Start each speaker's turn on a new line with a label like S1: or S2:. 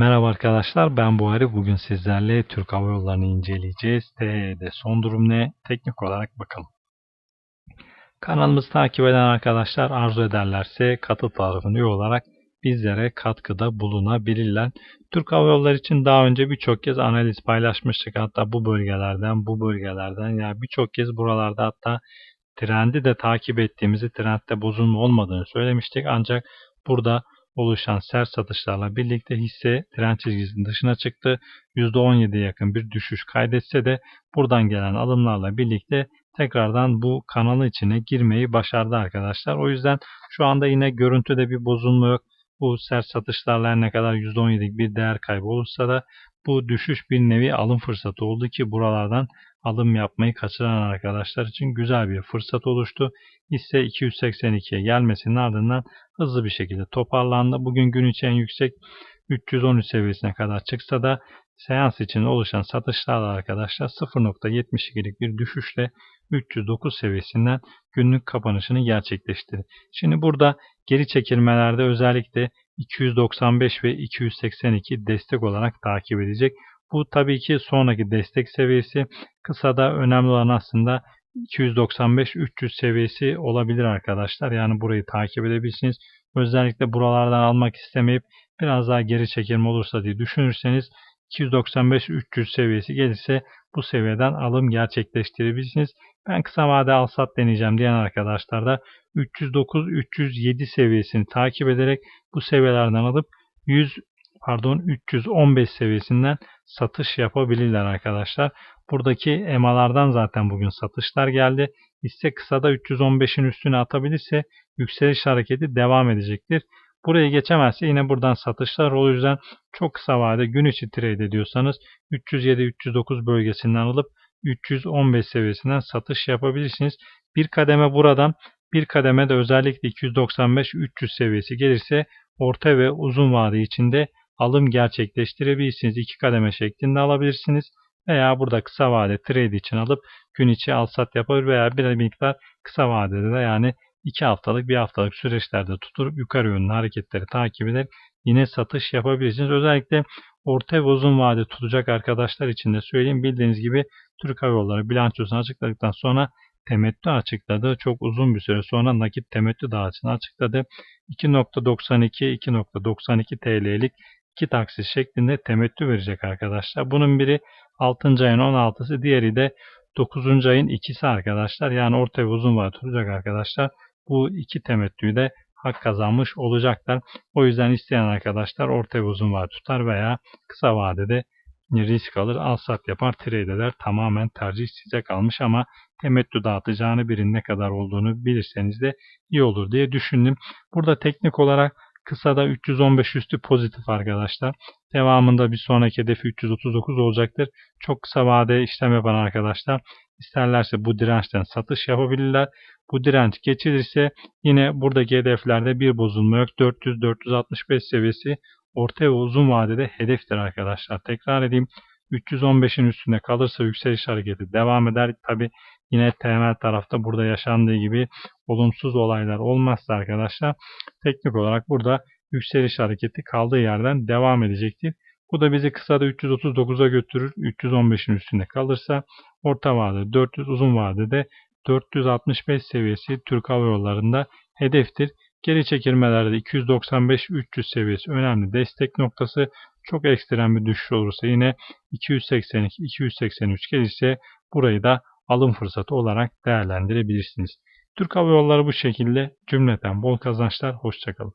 S1: Merhaba arkadaşlar ben Buhari. Bugün sizlerle Türk Hava Yolları'nı inceleyeceğiz. TH'de son durum ne? Teknik olarak bakalım. Kanalımızı takip eden arkadaşlar arzu ederlerse katı tarafını üye olarak bizlere katkıda bulunabilirler. Türk Hava Yolları için daha önce birçok kez analiz paylaşmıştık. Hatta bu bölgelerden, bu bölgelerden ya yani birçok kez buralarda hatta trendi de takip ettiğimizi, trendde bozulma olmadığını söylemiştik. Ancak burada oluşan sert satışlarla birlikte hisse trend çizgisinin dışına çıktı. %17'ye yakın bir düşüş kaydetse de buradan gelen alımlarla birlikte tekrardan bu kanalı içine girmeyi başardı arkadaşlar. O yüzden şu anda yine görüntüde bir bozulma yok. Bu sert satışlarla ne kadar %17'lik bir değer kaybı olursa da bu düşüş bir nevi alım fırsatı oldu ki buralardan alım yapmayı kaçıran arkadaşlar için güzel bir fırsat oluştu. Hisse 282'ye gelmesinin ardından hızlı bir şekilde toparlandı. Bugün gün içi yüksek 313 seviyesine kadar çıksa da seans için oluşan satışlarla arkadaşlar 0.72'lik bir düşüşle 309 seviyesinden günlük kapanışını gerçekleştirdi. Şimdi burada geri çekilmelerde özellikle 295 ve 282 destek olarak takip edecek. Bu tabii ki sonraki destek seviyesi. Kısada önemli olan aslında 295-300 seviyesi olabilir arkadaşlar. Yani burayı takip edebilirsiniz. Özellikle buralardan almak istemeyip biraz daha geri çekilme olursa diye düşünürseniz 295-300 seviyesi gelirse bu seviyeden alım gerçekleştirebilirsiniz. Ben kısa vade al sat deneyeceğim diyen arkadaşlar da 309-307 seviyesini takip ederek bu seviyelerden alıp 100 pardon 315 seviyesinden satış yapabilirler arkadaşlar. Buradaki emalardan zaten bugün satışlar geldi. Hisse kısada 315'in üstüne atabilirse yükseliş hareketi devam edecektir. Burayı geçemezse yine buradan satışlar. O yüzden çok kısa vade gün içi trade ediyorsanız 307-309 bölgesinden alıp 315 seviyesinden satış yapabilirsiniz. Bir kademe buradan bir kademe de özellikle 295-300 seviyesi gelirse orta ve uzun vade içinde alım gerçekleştirebilirsiniz. İki kademe şeklinde alabilirsiniz. Veya burada kısa vade trade için alıp gün içi al sat yapabilir veya bir miktar kısa vadede de yani 2 haftalık 1 haftalık süreçlerde tutup yukarı yönlü hareketleri takip eder. Yine satış yapabilirsiniz. Özellikle orta ve uzun vade tutacak arkadaşlar için de söyleyeyim. Bildiğiniz gibi Türk Hava Yolları bilançosunu açıkladıktan sonra temettü açıkladı. Çok uzun bir süre sonra nakit temettü dağıtını açıkladı. 2.92 2.92 TL'lik iki taksit şeklinde temettü verecek arkadaşlar. Bunun biri 6. ayın 16'sı diğeri de 9. ayın ikisi arkadaşlar. Yani orta ve uzun vade tutacak arkadaşlar. Bu iki temettüyü de hak kazanmış olacaklar. O yüzden isteyen arkadaşlar orta ve uzun vade tutar veya kısa vadede risk alır, al sat yapar, trade eder. Tamamen tercih size kalmış ama temettü dağıtacağını birin ne kadar olduğunu bilirseniz de iyi olur diye düşündüm. Burada teknik olarak Kısada 315 üstü pozitif arkadaşlar. Devamında bir sonraki hedefi 339 olacaktır. Çok kısa vade işlem yapan arkadaşlar isterlerse bu dirençten satış yapabilirler. Bu direnç geçilirse yine buradaki hedeflerde bir bozulma yok. 400-465 seviyesi orta ve uzun vadede hedeftir arkadaşlar. Tekrar edeyim. 315'in üstünde kalırsa yükseliş hareketi devam eder. Tabi yine temel tarafta burada yaşandığı gibi olumsuz olaylar olmazsa arkadaşlar teknik olarak burada yükseliş hareketi kaldığı yerden devam edecektir. Bu da bizi kısa da 339'a götürür. 315'in üstünde kalırsa orta vadede 400 uzun vadede 465 seviyesi Türk Hava Yolları'nda hedeftir. Geri çekilmelerde 295-300 seviyesi önemli destek noktası. Çok ekstrem bir düşüş olursa yine 282-283 gelirse burayı da alım fırsatı olarak değerlendirebilirsiniz. Türk Hava Yolları bu şekilde cümleten bol kazançlar. Hoşçakalın.